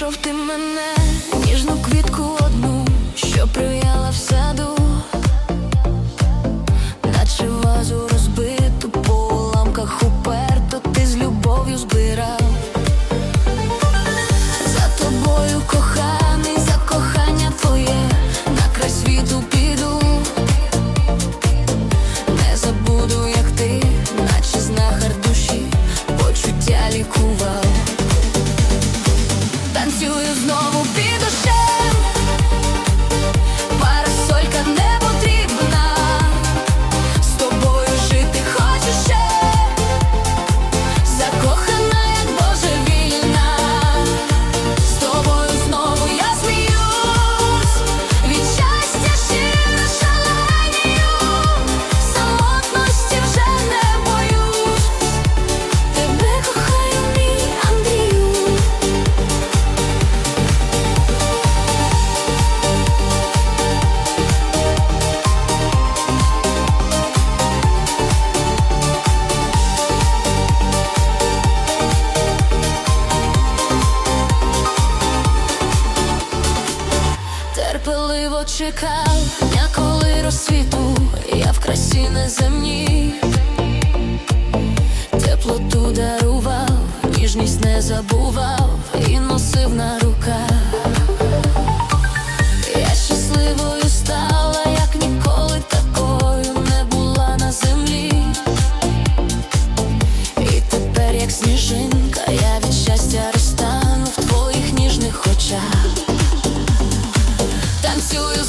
знайшов ти мене, ніжну квітку одну, що прив'яла в саду, наче вазу розбиту по уламках уперто ти з любов'ю збирав. терпеливо чекав, дня коли розсвіту, я в красі неземній теплоту дарував, ніжність не забував і носив на руках. Я щасливою стала, як ніколи такою не була на землі. І тепер, як сніжинка, я від щастя. Do it.